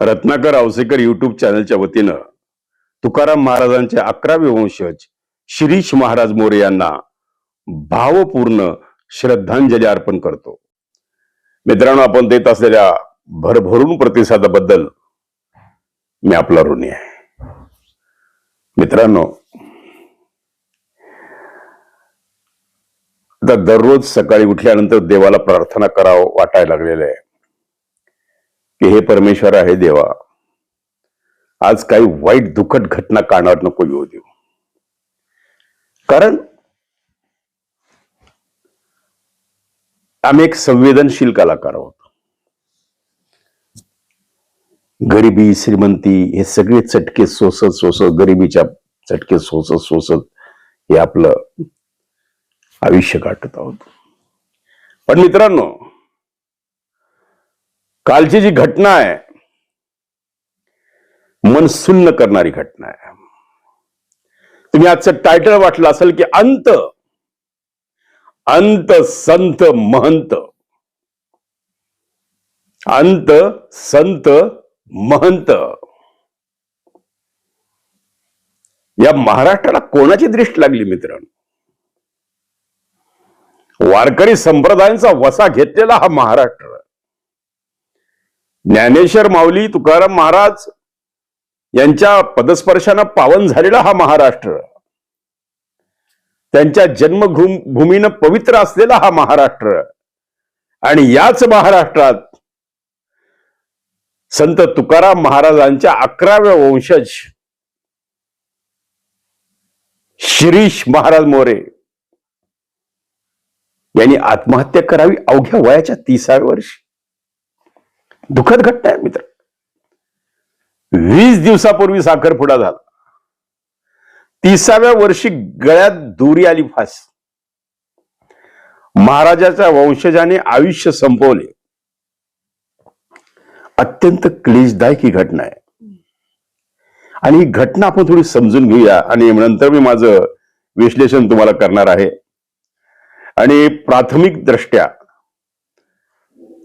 Ratnakar Ausekar YouTube चॅनलच्या वतीनं तुकाराम महाराजांचे अकरावे वंशज शिरीष महाराज मोरे यांना भावपूर्ण श्रद्धांजली अर्पण करतो. मित्रांनो आपण देत असलेल्या भरभरून प्रतिसादाबद्दल मी आपला ऋणी आहे. मित्रांनो आता दररोज सकाळी उठल्यानंतर देवाला प्रार्थना करावं वाटायला लागलेलं आहे. की हे परमेश्वर आहे देवा. आज काही वाईट दुखट घटना कानावर नको येऊ देऊ. कारण आम्ही एक संवेदनशील कलाकार आहोत. गरिबी श्रीमंती हे सगळे चटके सोसत सोसत गरिबीच्या चटके सोसत सोसत हे आपलं आयुष्य काटत आहोत. पण मित्रांनो कालची जी घटना आहे मन सुन्न करणारी घटना आहे. तुम्ही आजचं टायटल वाटलं असेल की अंत. अंत संत महंत. अंत संत महंत. या महाराष्ट्राला कोणाची दृष्टी लागली मित्रांनो? वारकरी संप्रदायांचा वसा घेतलेला हा महाराष्ट्र. ज्ञानेश्वर माऊली तुकाराम महाराज यांच्या पदस्पर्शानं पावन झालेला हा महाराष्ट्र. त्यांच्या जन्मभूमीनं पवित्र असलेला हा महाराष्ट्र. आणि याच महाराष्ट्रात संत तुकाराम महाराजांच्या अकराव्या वंशज शिरीष महाराज मोरे यांनी आत्महत्या करावी अवघ्या वयाच्या तिसाव्या वर्षी. दुःखद घटना आहे मित्र. वीस दिवसापूर्वी साखरपुडा झाला. तिसाव्या वर्षी गळ्यात दोरी आली फास. महाराजाच्या वंशजाने आयुष्य संपवले. अत्यंत क्लेशदायक ही घटना आहे. आणि ही घटना आपण थोडी समजून घेऊया. आणि नंतर मी माझं विश्लेषण तुम्हाला करणार आहे. आणि प्राथमिक दृष्ट्या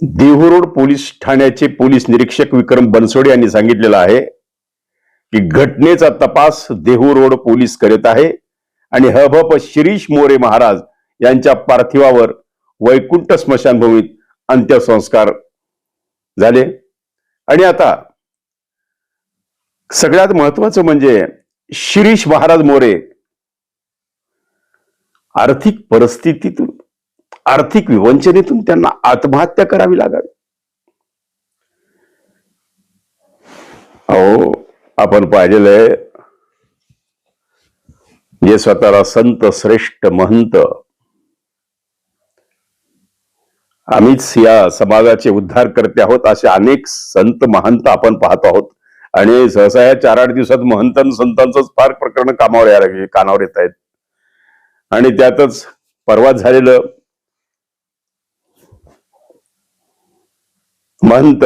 देहू पोलीस ठाण्याचे पोलीस निरीक्षक विक्रम बनसोडे यांनी सांगितलेलं आहे की घटनेचा तपास देहू रोड पोलीस करीत आहे आणि हबप शिरीष मोरे महाराज यांच्या पार्थिवावर वैकुंठ स्मशानभूमीत अंत्यसंस्कार झाले. आणि आता सगळ्यात महत्वाचं म्हणजे शिरीष महाराज मोरे आर्थिक परिस्थितीतून आर्थिक विवंचनेतून त्यांना आत्महत्या करावी लागावी. अहो आपण पाहिलेलं आहे जे स्वतःला संत श्रेष्ठ महंत आम्हीच या समाजाचे उद्धार करते आहोत असे अनेक संत महंत आपण पाहत आहोत. आणि सहसा या चार आठ दिवसात महंत आणि संतांचंच फार प्रकरण कामावर यायला कानावर येत आहेत. आणि त्यातच परवा झालेलं महंत.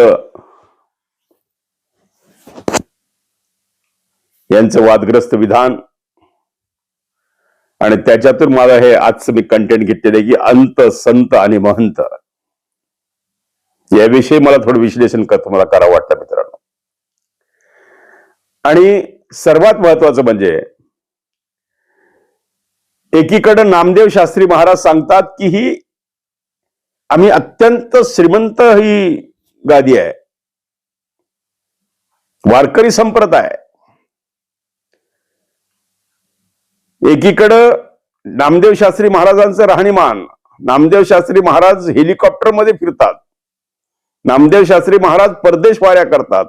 यांचं वादग्रस्त विधान. आणि त्याच्यातून मला हे आजचं मी कंटेंट घेतलेलं की अंत संत आणि महंत. याविषयी मला थोडं विश्लेषण करतो मला करावं वाटतं मित्रांनो. आणि सर्वात महत्वाचं म्हणजे एकीकडं नामदेव शास्त्री महाराज सांगतात की ही आम्ही अत्यंत श्रीमंत ही गादी आहे. वारकरी संप्रदाय. एकीकडं नामदेव शास्त्री महाराजांचं राहणीमान नामदेव शास्त्री महाराज हेलिकॉप्टरमध्ये फिरतात. नामदेव शास्त्री महाराज परदेश वाऱ्या करतात.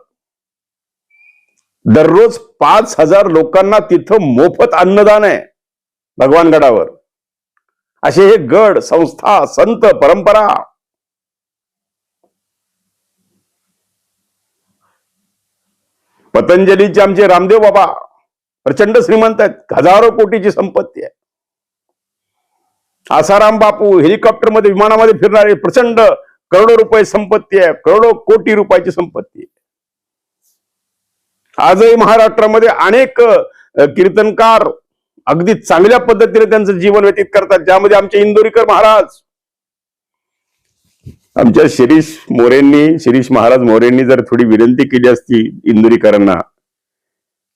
दररोज पाच हजार लोकांना तिथं मोफत अन्नदान आहे भगवानगडावर. असे हे गड संस्था संत परंपरा पतंजलीचे आमचे रामदेव बाबा प्रचंड श्रीमंत आहेत. हजारो कोटीची संपत्ती आहे. आसाराम बापू हेलिकॉप्टरमध्ये विमानामध्ये फिरणारे प्रचंड करोडो रुपये संपत्ती आहे. करोडो कोटी रुपयाची संपत्ती आहे. आजही महाराष्ट्रामध्ये अनेक कीर्तनकार अगदी चांगल्या पद्धतीने त्यांचं जीवन व्यतीत करतात. ज्यामध्ये आमचे इंदोरीकर महाराज आमच्या शिरीष मोरेंनी शिरीष महाराज मोरेंनी जर थोडी विनंती केली असती इंदुरीकरांना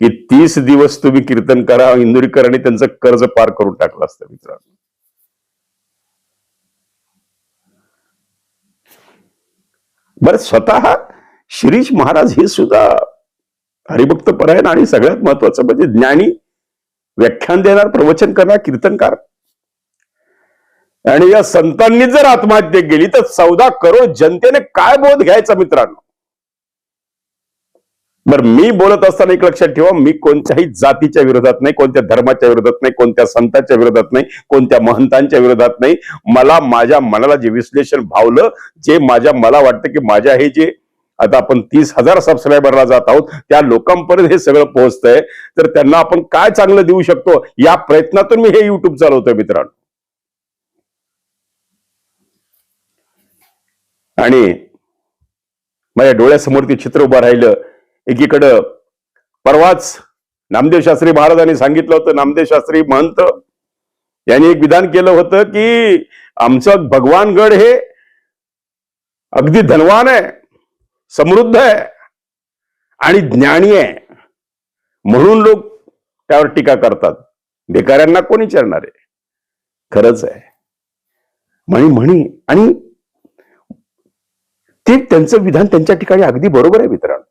की तीस दिवस तुम्ही कीर्तन करा इंदुरीकरांनी त्यांचं कर्ज पार करून टाकलं असतं मित्रांनो. बरं स्वतः शिरीष महाराज हे सुद्धा हरिभक्त परायण आणि सगळ्यात महत्वाचं म्हणजे ज्ञानी व्याख्यान देणार प्रवचन करणार कीर्तनकार आणि या संतांनी जर आत्महत्या केली तर चौदा करोड जनतेने काय बोध घ्यायचा मित्रांनो? बर मी बोलत असताना एक लक्षात ठेवा मी कोणत्याही जातीच्या विरोधात नाही कोणत्या धर्माच्या विरोधात नाही कोणत्या संतांच्या विरोधात नाही कोणत्या महंतांच्या विरोधात नाही. मला माझ्या मनाला जे विश्लेषण भावलं जे माझ्या मला वाटतं की माझ्या हे जे आता आपण तीस हजार सबस्क्रायबरला जात आहोत त्या लोकांपर्यंत हे सगळं पोहोचतंय. तर त्यांना आपण काय चांगलं देऊ शकतो? या प्रयत्नातून मी हे युट्यूब चालवतोय मित्रांनो. आणि माझ्या डोळ्यासमोर ते चित्र उभं राहिलं. एकीकडं परवाच नामदेव शास्त्री महाराजांनी सांगितलं होतं नामदेव शास्त्री महंत. यांनी एक विधान केलं होतं की आमचं भगवानगड हे अगदी धनवान आहे समृद्ध आहे आणि ज्ञानी आहे. म्हणून लोक त्यावर टीका करतात. बेकाऱ्यांना कोणी विचारणार आहे? खरंच आहे. म्हणी म्हणी. आणि ते त्यांचं विधान त्यांच्या ठिकाणी अगदी बरोबर आहे मित्रांनो.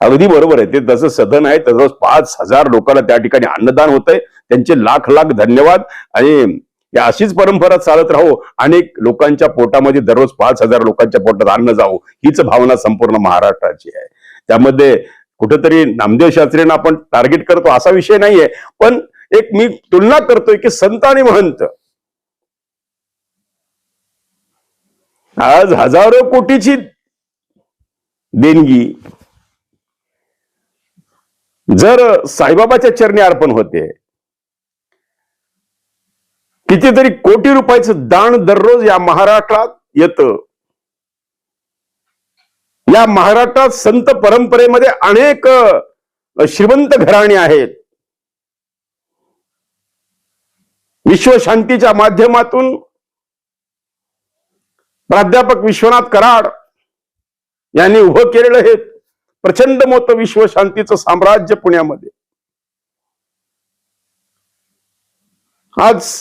अगदी बरोबर आहे. ते जसं सदन आहे तसंच पाच हजार लोकांना त्या ठिकाणी अन्नदान होत आहे त्यांचे लाख लाख धन्यवाद. आणि या अशीच परंपरा चालत राहू. अनेक लोकांच्या पोटामध्ये दररोज पाच हजार लोकांच्या पोटात अन्न जाऊ हीच भावना संपूर्ण महाराष्ट्राची आहे. त्यामध्ये कुठेतरी नामदेव शास्त्रींना आपण टार्गेट करतो असा विषय नाहीये. पण एक मी तुलना करतोय की संत आणि महंत. आज हजारो कोटीची देणगी. जर साईबाबाच्या चरणी अर्पण होते कितीतरी कोटी रुपयाचं दान दररोज या महाराष्ट्रात येतं. या महाराष्ट्रात संत परंपरेमध्ये अनेक श्रीमंत घराणे आहेत. विश्वशांतीच्या माध्यमातून प्राध्यापक विश्वनाथ कराड यांनी उभं केलेलं हे प्रचंड मोठं विश्वशांतीचं साम्राज्य पुण्यामध्ये. आज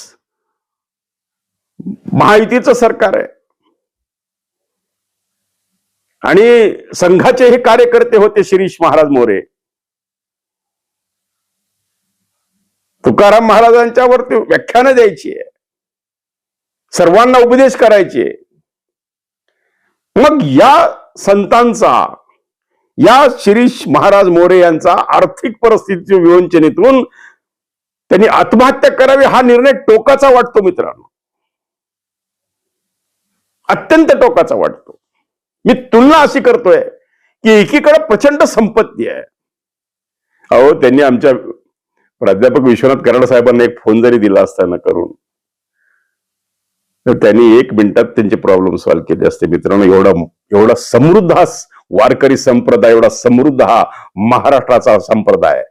महायुतीचं सरकार आहे. आणि संघाचे हे कार्यकर्ते होते शिरीष महाराज मोरे. तुकाराम महाराजांच्या वरती व्याख्यानं द्यायची आहे. सर्वांना उपदेश करायचे मग या संतांचा या शिरीष महाराज मोरे यांचा आर्थिक परिस्थितीच्या विवंचनेतून त्यांनी आत्महत्या करावी हा निर्णय टोकाचा वाटतो मित्रांनो. अत्यंत टोकाचा वाटतो. मी तुलना अशी करतोय की एकीकडे प्रचंड संपत्ती आहे. अहो त्यांनी आमच्या प्राध्यापक विश्वनाथ कराड साहेबांना एक फोन जरी दिला असताना करून तर त्यांनी एक मिनिटात त्यांचे प्रॉब्लेम सॉल्व्ह केले असते. मित्रांनो एवढा एवढा समृद्ध हा वारकरी संप्रदाय एवढा समृद्ध हा महाराष्ट्राचा संप्रदाय.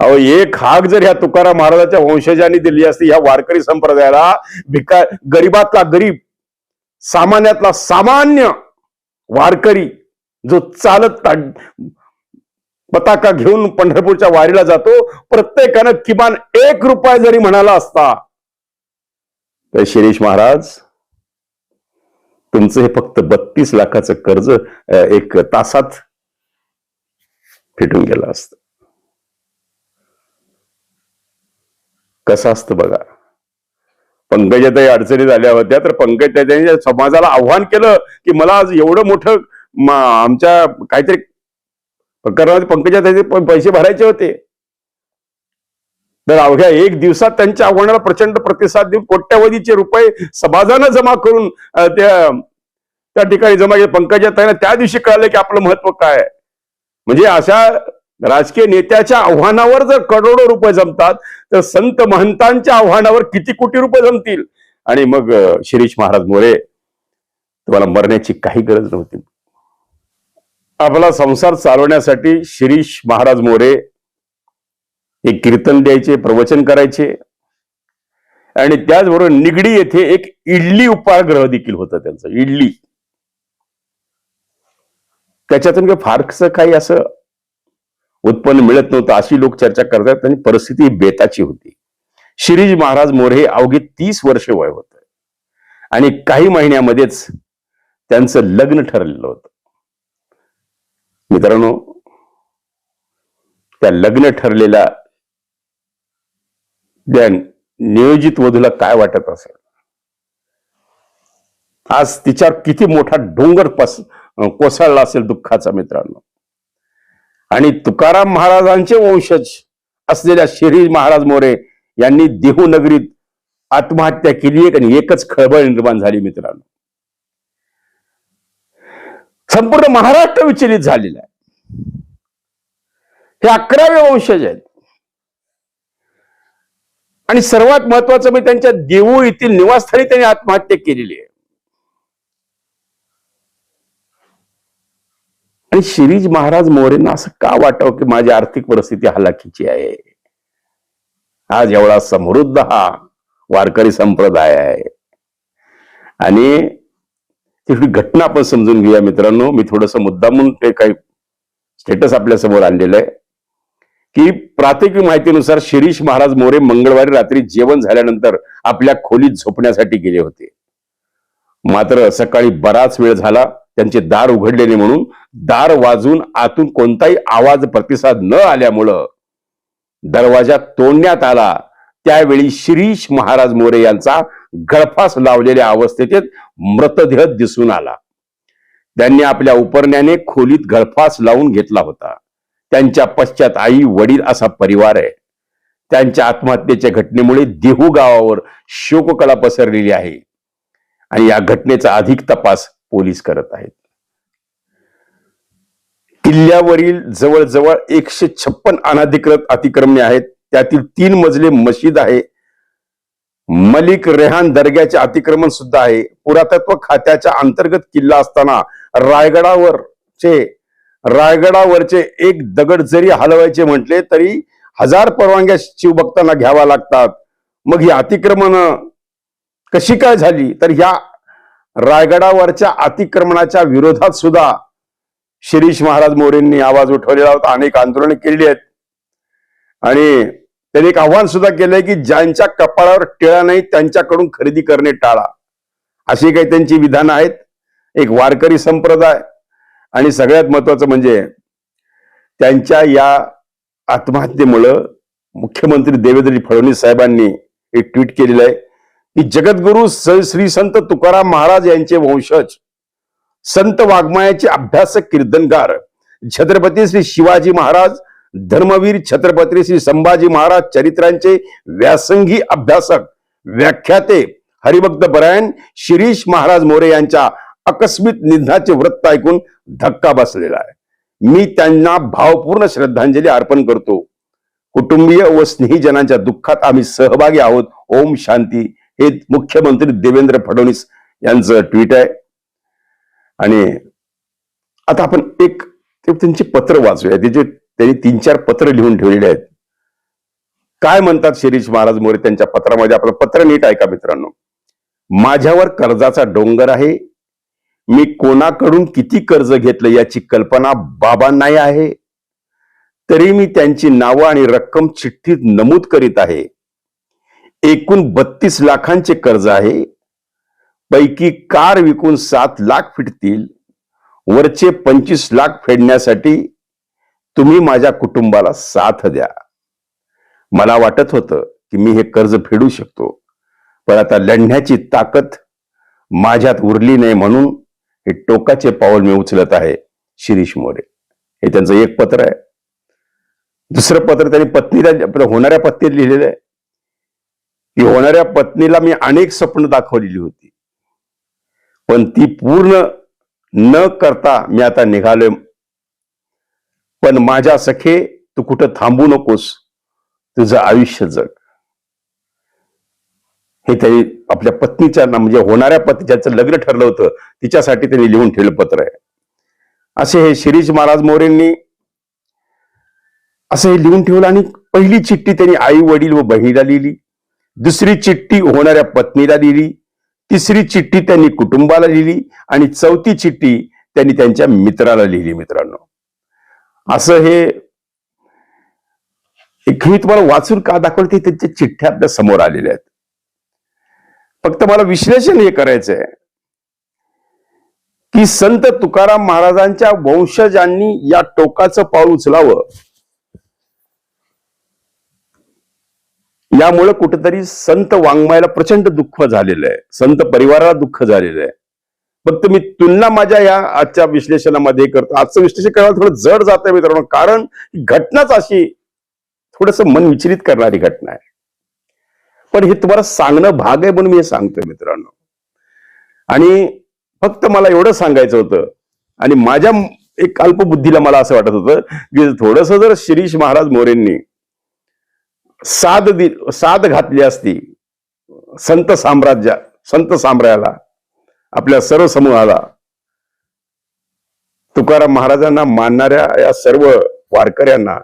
अहो एक हाक जर ह्या तुकाराम महाराजाच्या वंशजांनी दिली असती ह्या वारकरी संप्रदायाला भिका गरीबातला गरीब सामान्यातला सामान्य वारकरी जो चालत पताका घेऊन पंढरपूरच्या वारीला जातो प्रत्येकानं किमान एक रुपया जरी म्हणाला असता तर शिरीष महाराज तुमचं हे फक्त बत्तीस लाखाचं कर्ज एक तासात फिटून गेलं असत. कसं असतं बघा. पंकजाताई अडचणीत आल्या होत्या तर पंकजाताईने समाजाला आव्हान केलं की मला आज एवढं मोठं आमच्या काहीतरी प्रकरणामध्ये पंकजाताईचे त्याचे पैसे भरायचे होते. तर अवघ्या एक दिवसात त्यांच्या आव्हानाला प्रचंड प्रतिसाद देऊन कोट्यावधीचे रुपये समाजानं जमा करून त्या त्या ठिकाणी जमा केले. पंकजाताईंना त्या दिवशी कळलं की आपलं महत्त्व काय म्हणजे अशा राजकीय नेत्याच्या आव्हानावर जर करोडो रुपये जमतात तर संत महंतांच्या आव्हानावर किती कोटी रुपये जमतील? आणि मग शिरीष महाराज मोरे तुम्हाला मरण्याची काही गरज नव्हती. आपला संसार चालवण्यासाठी शिरीष महाराज मोरे एक कीर्तन द्यायचे प्रवचन करायचे. आणि त्याचबरोबर निगडी येथे एक इडली उपाग्रह देखील होतं त्यांचं इडली. त्याच्यातून काही फारसं काही असं उत्पन्न मिळत नव्हतं अशी लोक चर्चा करतात आणि परिस्थिती बेताची होती. शिरीज महाराज मोरे हे अवघे तीस वर्ष वय होत. आणि काही महिन्यामध्येच त्यांचं लग्न ठरलेलं होतं. मित्रांनो त्या लग्न ठरलेल्या त्या नियोजित वधूला काय वाटत असेल? आज तिच्यावर किती मोठा डोंगर पस कोसळला असेल दुःखाचा मित्रांनो. आणि तुकाराम महाराजांचे वंशज असलेल्या शिरी महाराज मोरे यांनी देहू नगरीत आत्महत्या केली आहे आणि एकच खळबळ निर्माण झाली मित्रांनो. संपूर्ण महाराष्ट्र विचलित झालेला आहे. हे अकरावे वंशज आहेत. आणि सर्वात महत्वाचं म्हणजे त्यांच्या देऊ येथील निवासस्थानी त्यांनी आत्महत्या केलेली आहे. आणि शिरीज महाराज मोरेंना असं का वाटावं की माझी आर्थिक परिस्थिती हलाखीची आहे? आज एवढा समृद्ध हा वारकरी संप्रदाय आहे. आणि तिथली घटना आपण समजून घेऊया मित्रांनो. मी थोडस मुद्दामून ते काही स्टेटस आपल्यासमोर आणलेलं आहे. की प्राथमिक माहितीनुसार शिरीष महाराज मोरे मंगळवारी रात्री जेवण झाल्यानंतर आपल्या खोलीत झोपण्यासाठी गेले होते. मात्र सकाळी बराच वेळ झाला त्यांचे दार उघडलेले म्हणून दार वाजून आतून कोणताही आवाज प्रतिसाद न आल्यामुळं दरवाजा तोडण्यात आला. त्यावेळी शिरीष महाराज मोरे यांचा गळफास लावलेल्या अवस्थेत मृतदेह दिसून आला. त्यांनी आपल्या उपरण्याने खोलीत गळफास लावून घेतला होता. त्यांच्या पश्चात आई वडील असा परिवार आहे. त्यांच्या आत्महत्येच्या घटनेमुळे देहू गावावर शोककला पसरलेली आहे. आणि या घटनेचा अधिक तपास पोलीस करत आहेत. किल्ल्यावरील जवळजवळ एकशे छप्पन अनाधिकृत अतिक्रम्य आहेत. त्यातील तीन मजले मशीद आहे. मलिक रेहान दर्ग्याचे अतिक्रमण सुद्धा आहे. पुरातत्व खात्याच्या अंतर्गत किल्ला असताना रायगडावरचे रायगडावरचे एक दगड जरी हलवायचे म्हटले तरी हजार परवानग्या शिवभक्तांना घ्यावा लागतात. मग ही अतिक्रमण कशी काय झाली? तर ह्या रायगडावरच्या अतिक्रमणाच्या विरोधात सुद्धा शिरीष महाराज मोरेंनी आवाज उठवलेला होता. अनेक आंदोलने केली आहेत. आणि त्यांनी एक आव्हान सुद्धा केलंय की ज्यांच्या कपाळावर टिळा नाही त्यांच्याकडून खरेदी करणे टाळा. अशी काही त्यांची विधानं आहेत. एक वारकरी संप्रदाय आणि सगळ्यात महत्वाचं म्हणजे त्यांच्या या आत्महत्येमुळं मुख्यमंत्री देवेंद्र फडणवीस साहेबांनी एक ट्विट केलेलं आहे की जगद्गुरु श्री संत तुकाराम महाराज यांचे वंशज संत वाङ्मयाचे अभ्यासक कीर्तनकार छत्रपती श्री शिवाजी महाराज धर्मवीर छत्रपती श्री संभाजी महाराज चरित्रांचे व्यासंगी अभ्यासक व्याख्याते हरिभक्त बरायण शिरीष महाराज मोरे यांच्या अकस्मित निधनाचे वृत्त ऐकून धक्का बसलेला आहे. मी त्यांना भावपूर्ण श्रद्धांजली अर्पण करतो. कुटुंबीय व स्नेहीजनांच्या दुःखात आम्ही सहभागी आहोत. ओम शांती. हे मुख्यमंत्री देवेंद्र फडणवीस यांचं ट्विट आहे. आणि आता आपण एक त्यांचे त्यांची पत्र वाचूया. त्याचे त्यांनी तीन चार पत्र लिहून ठेवलेले आहेत. काय म्हणतात शिरीष महाराज मोरे त्यांच्या पत्रामध्ये? आपलं पत्र नीट ऐका मित्रांनो. माझ्यावर कर्जाचा डोंगर आहे. मी कोणाकडून किती कर्ज घेतलं याची कल्पना बाबांनाही आहे. तरी मी त्यांची नावं आणि रक्कम चिठ्ठीत नमूद करीत आहे. एकूण बत्तीस लाखांचे कर्ज आहे. पैकी कार विकून सात लाख फिटतील. वरचे पंचवीस लाख फेडण्यासाठी तुम्ही माझ्या कुटुंबाला साथ द्या. मला वाटत होतं की मी हे कर्ज फेडू शकतो. पण आता लढण्याची ताकद माझ्यात उरली नाही म्हणून हे टोकाचे पाऊल मी उचलत आहे शिरीष मोरे. हे त्यांचं एक पत्र आहे. दुसरं पत्र त्यांनी पत्नीला होणाऱ्या पत्नीत लिहिलेलं आहे. की होणाऱ्या पत्नीला मी अनेक स्वप्न दाखवलेली होती. पण ती पूर्ण न करता मी आता निघालोय. पण माझ्या सखे तू कुठं थांबू नकोस. तुझं आयुष्य जग. हे त्यांनी आपल्या पत्नीच्या म्हणजे होणाऱ्या पत्नी ज्याचं लग्न ठरलं होतं तिच्यासाठी त्यांनी लिहून ठेवलं पत्र आहे. असे हे शिरीष महाराज मोरेंनी असं हे लिहून ठेवलं आणि पहिली चिठ्ठी त्यांनी आई वडील व बहिणीला लिहिली दुसरी चिठ्ठी होणाऱ्या पत्नीला लिहिली तिसरी चिठ्ठी त्यांनी कुटुंबाला लिहिली आणि चौथी चिठ्ठी त्यांनी त्यांच्या मित्राला लिहिली मित्रांनो. असं हे एक मी तुम्हाला वाचून का दाखवलं? ते त्यांच्या चिठ्ठ्या आपल्यासमोर आलेल्या आहेत. फक्त मला विश्लेषण हे करायचंय. की संत तुकाराम महाराजांच्या वंशजांनी या टोकाचं पाऊल उचलावं. यामुळे कुठेतरी संत वाङ्मयाला प्रचंड दुःख झालेलं आहे. संत परिवाराला दुःख झालेलं आहे. फक्त मी तुलना माझ्या या आजच्या विश्लेषणामध्ये करतो. आजचं विश्लेषण करायला थोडं जड जात आहे मित्रांनो. कारण घटनाच अशी थोडस मन विचलित करणारी घटना आहे. पण हे तुम्हाला सांगणं भाग आहे म्हणून मी हे सांगतोय मित्रांनो. आणि फक्त मला एवढं सांगायचं होतं आणि माझ्या एक अल्पबुद्धीला मला असं वाटत होतं की थोडस जर शिरीष महाराज मोरेंनी साध दि साध घातली असती संत साम्राज्या संत साम्राज्याला आपल्या सर्व समूहाला तुकाराम महाराजांना मानणाऱ्या या सर्व वारकऱ्यांना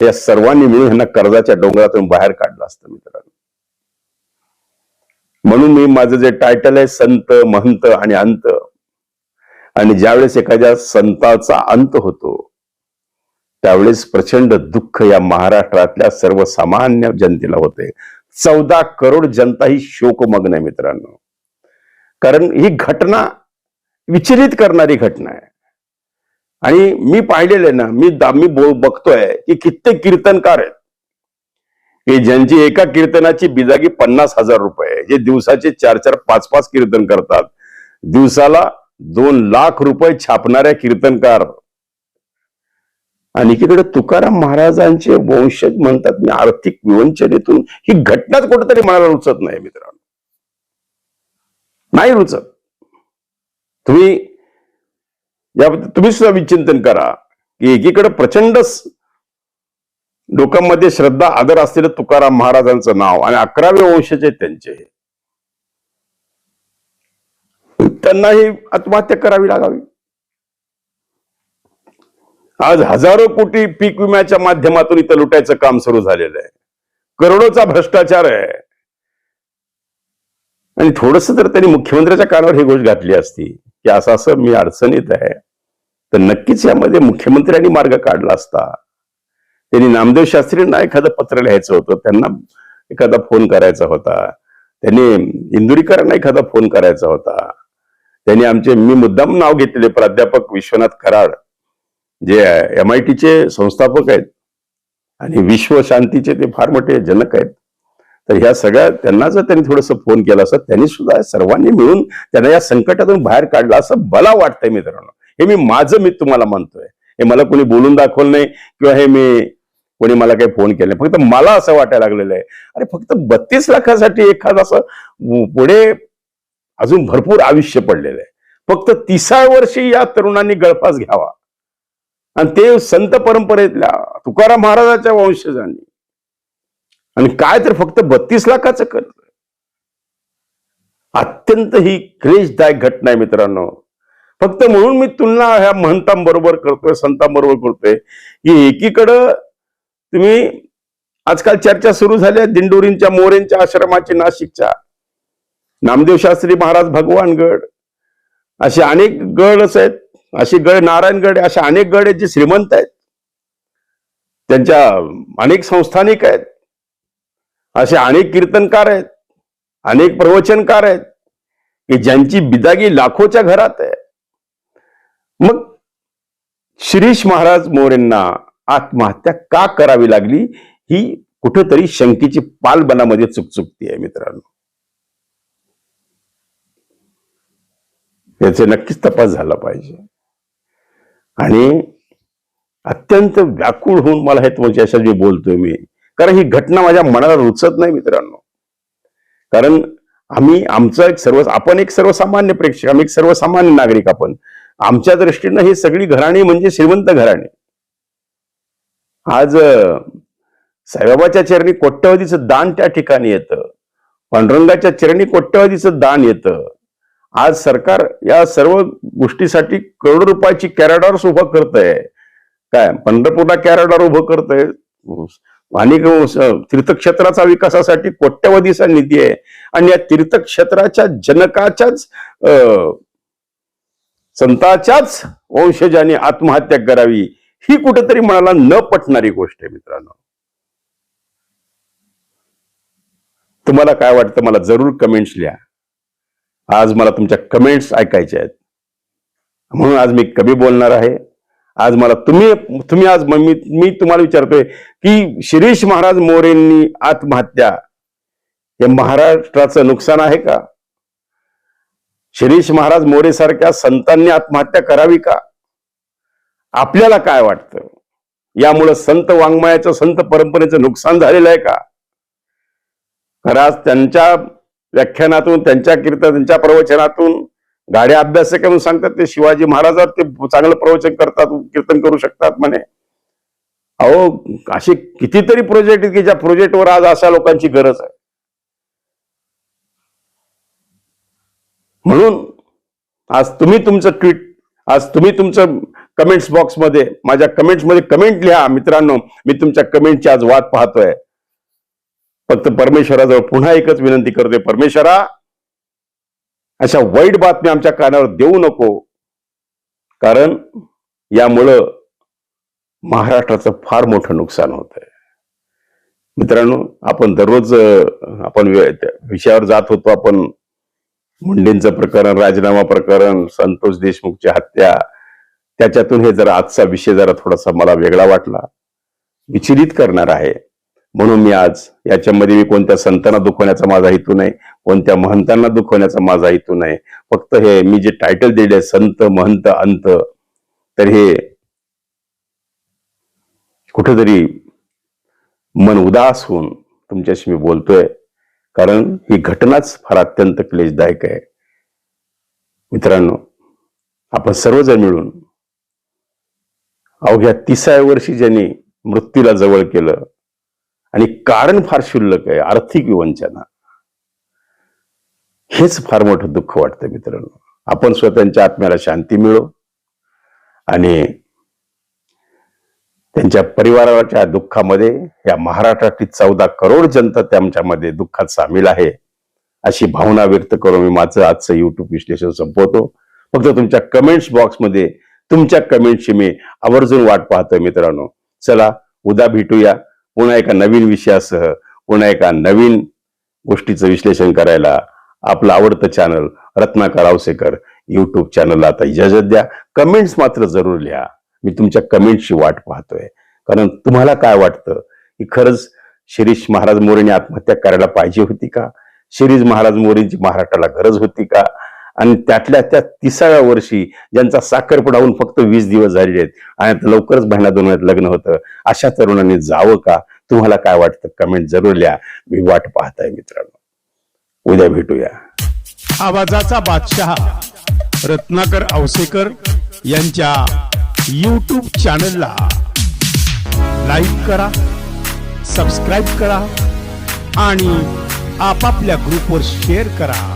या सर्वांनी मिळून ह्यांना कर्जाच्या डोंगरातून बाहेर काढलं असतं मित्रांनो. म्हणून मी माझं जे टायटल आहे संत महंत आणि अंत. आणि ज्यावेळेस एखाद्या संताचा अंत होतो त्यावेळेस प्रचंड दुःख या महाराष्ट्रातल्या सर्वसामान्य जनतेला होते. चौदा करोड जनता ही शोकमग्न आहे मित्रांनो. कारण ही घटना विचलित करणारी घटना आहे. आणि मी पाहिलेलं आहे ना मी मी बघतोय की कित्येक कीर्तनकार आहेत. की ज्यांची एका कीर्तनाची बिजागी पन्नास हजार रुपये जे दिवसाचे चार चार पाच पाच कीर्तन करतात. दिवसाला दोन लाख रुपये छापणाऱ्या कीर्तनकार. आणि एकीकडे तुकाराम महाराजांचे वंशज म्हणतात मी आर्थिक विवंचनेतून ही घटनाच कुठेतरी मनाला रुचत नाही मित्रांनो. नाही रुचत. तुम्ही याबद्दल तुम्ही सुद्धा विचिंतन करा की एकीकडे प्रचंड लोकांमध्ये श्रद्धा आदर असलेलं तुकाराम महाराजांचं नाव आणि अकरावे वंशाचे त्यांचे त्यांनाही आत्महत्या करावी लागावी. आज हजारो कोटी पीक विम्याच्या माध्यमातून इथं लुटायचं काम सुरू झालेलं आहे. करोडोचा भ्रष्टाचार आहे. आणि थोडस जर त्यांनी मुख्यमंत्र्याच्या कानावर ही गोष्ट घातली असती की असं असं मी अडचणीत आहे तर नक्कीच यामध्ये मुख्यमंत्र्यांनी मार्ग काढला असता. त्यांनी नामदेव शास्त्रींना एखादं पत्र लिहायचं होतं. त्यांना एखादा फोन करायचा होता. त्यांनी इंदुरीकरांना एखादा फोन करायचा होता. त्यांनी आमचे मी मुद्दाम नाव घेतलेले प्राध्यापक विश्वनाथ कराड जे एम आय टीचे संस्थापक आहेत आणि विश्व शांतीचे ते फार मोठे जनक आहेत. तर ह्या सगळ्या त्यांना जर त्यांनी थोडस फोन केला असं त्यांनी सुद्धा सर्वांनी मिळून त्यांना या संकटातून बाहेर काढलं असं मला वाटतंय मित्रांनो हे मी माझं मी तुम्हाला म्हणतोय. हे मला कोणी बोलून दाखवलं नाही किंवा हे मी कोणी मला काही फोन केले फक्त मला असं वाटायला लागलेलं आहे. अरे फक्त बत्तीस लाखासाठी एखादं असं पुढे अजून भरपूर आयुष्य पडलेलं आहे. फक्त तिसाव्या वर्षी या तरुणांनी गळफास घ्यावा. आणि ते संत परंपरेतल्या तुकाराम महाराजाच्या वंशजांनी. आणि काय तर फक्त बत्तीस लाखाचं कर्ज. अत्यंत ही क्लेशदायक घटना आहे मित्रांनो. फक्त म्हणून मी तुलना ह्या महंतांबरोबर करतोय संतांबरोबर करतोय की एकीकडं तुम्ही आजकाल चर्चा सुरू झाल्या दिंडोरींच्या मोरेंच्या आश्रमाची नाशिकच्या. नामदेव शास्त्री महाराज भगवानगड असे अनेक गडच आहेत. असे गड नारायणगड असे अनेक गड आहेत जे श्रीमंत आहेत. त्यांच्या अनेक संस्थानिक आहेत. असे अनेक कीर्तनकार आहेत. अनेक प्रवचनकार आहेत. की ज्यांची बिदागी लाखोच्या घरात आहे. मग शिरीष महाराज मोरेंना आत्महत्या का करावी लागली? ही कुठेतरी शंकेची पालबनामध्ये चुकचुकती आहे मित्रांनो. याचे नक्कीच तपास झाला पाहिजे. आणि अत्यंत व्याकुळ होऊन मला हे तुमच्या जे बोलतोय मी. कारण ही घटना माझ्या मनाला रुचत नाही मित्रांनो. कारण आम्ही आमचं एक सर्व आपण एक सर्वसामान्य प्रेक्षक आम्ही एक सर्वसामान्य नागरिक आपण. आमच्या दृष्टीनं ही सगळी घराणी म्हणजे श्रीमंत घराणी. आज साईबाबाच्या चरणी कोट्यवधीचं दान त्या ठिकाणी येतं. पांडुरंगाच्या चरणी कोट्यवधीचं दान येतं. आज सरकार या सर्व गोष्टीसाठी करोडो रुपयाची कॅरेडॉर्स उभं करत आहे काय पंढरपूरला कॅरेडॉर उभं करतंय? अनेक तीर्थक्षेत्राचा विकासासाठी कोट्यवधीचा निधी आहे. आणि या तीर्थक्षेत्राच्या जनकाच्याच अं, संताच्याच वंशजाने आत्महत्या करावी. ही कुठेतरी मनाला न पटणारी गोष्ट आहे मित्रांनो. तुम्हाला काय वाटतं मला जरूर कमेंट्स लिहा. आज मला तुमच्या कमेंट्स ऐकायच्या आहेत. म्हणून आज मी कमी बोलणार आहे. आज मला तुम्ही तुम्ही आज मी मी तुम्हाला विचारतोय की शिरीष महाराज मोरेंनी आत्महत्या हे महाराष्ट्राचं नुकसान आहे का? शिरीष महाराज मोरे सारख्या संतांनी आत्महत्या करावी का? आपल्याला काय वाटतं? यामुळं संत वाङ्मयाचं संत परंपरेचं नुकसान झालेलं आहे का? खराच त्यांच्या व्याख्यानातून त्यांच्या कीर्तन त्यांच्या प्रवचनातून गाड्या अभ्यासक म्हणून सांगतात ते शिवाजी महाराजावर ते चांगलं प्रवचन करतात कीर्तन करू शकतात म्हणे. अहो असे कितीतरी प्रोजेक्ट आहेत की ज्या प्रोजेक्टवर आज अशा लोकांची गरज आहे. म्हणून आज तुम्ही तुमचं ट्विट आज तुम्ही तुमचं कमेंट्स बॉक्समध्ये माझ्या कमेंट्समध्ये कमेंट लिहा. मित्रांनो मी तुमच्या कमेंटची आज वाद पाहतोय. फक्त परमेश्वराजवळ पुन्हा एकच विनंती करतोय. परमेश्वरा अशा वाईट बातम्या आमच्या कानावर देऊ नको. कारण यामुळं महाराष्ट्राचं फार मोठं नुकसान होत आहे मित्रांनो आपण दररोज आपण विषयावर जात होतो. आपण मुंडेंचं प्रकरण राजीनामा प्रकरण संतोष देशमुखची हत्या त्याच्यातून हे जरा आजचा विषय जरा थोडासा मला वेगळा वाटला. विचलित करणार आहे. म्हणून मी आज याच्यामध्ये मी कोणत्या संतांना दुखवण्याचा माझा हेतू नाही कोणत्या महंतांना दुखवण्याचा माझा हेतू नाही. फक्त हे मी जे टायटल दिले संत महंत अंत तर हे कुठेतरी मन उदास होऊन तुमच्याशी मी बोलतोय. कारण ही घटनाच फार अत्यंत क्लेशदायक आहे. मित्रांनो आपण सर्वजण मिळून अवघ्या तिसाव्या वर्षी ज्यांनी मृत्यूला जवळ केलं आणि कारण फार क्षुल्लक आहे आर्थिक विवंचना हेच फार मोठं दुःख वाटतं मित्रांनो. आपण स्वतःच्या आत्म्याला शांती मिळो आणि त्यांच्या परिवाराच्या दुःखामध्ये या महाराष्ट्रातील चौदा करोड जनता त्यांच्यामध्ये दुःखात सामील आहे अशी भावना व्यक्त करून मी माझं आजचं युट्यूब विश्लेषण संपवतो. फक्त तुमच्या कमेंट्स बॉक्समध्ये तुमच्या कमेंटची मी आवर्जून वाट पाहतोय मित्रांनो. चला उद्या भेटूया. पुन्हा एका नवीन विषयासह पुन्हा एका नवीन गोष्टीचं विश्लेषण करायला आपलं आवडतं चॅनल रत्नाकर आवसेकर युट्यूब चॅनलला आता इजाजत द्या. कमेंट्स मात्र जरूर लिहा. मी तुमच्या कमेंटची वाट पाहतोय. कारण तुम्हाला काय वाटतं? की खरंच शिरीष महाराज मोरेने आत्महत्या करायला पाहिजे होती का? शिरीष महाराज मोरेंची महाराष्ट्राला गरज होती का? आणि त्यातल्या त्या तिसाव्या वर्षी ज्यांचा साखरपुडा होऊन फक्त वीस दिवस झालेले आहेत आणि लवकरच महिना दोन महिन्यात लग्न होतं अशा तरुणांनी जावं का? तुम्हाला काय वाटतं? कमेंट जरूर लिहा. मी वाट पाहताय मित्रांनो. उद्या भेटूया. आवाजाचा बादशहा रत्नाकर औसेकर यांच्या यूट्यूब चॅनलला लाईक करा सबस्क्राईब करा आणि आपापल्या ग्रुपवर शेअर करा.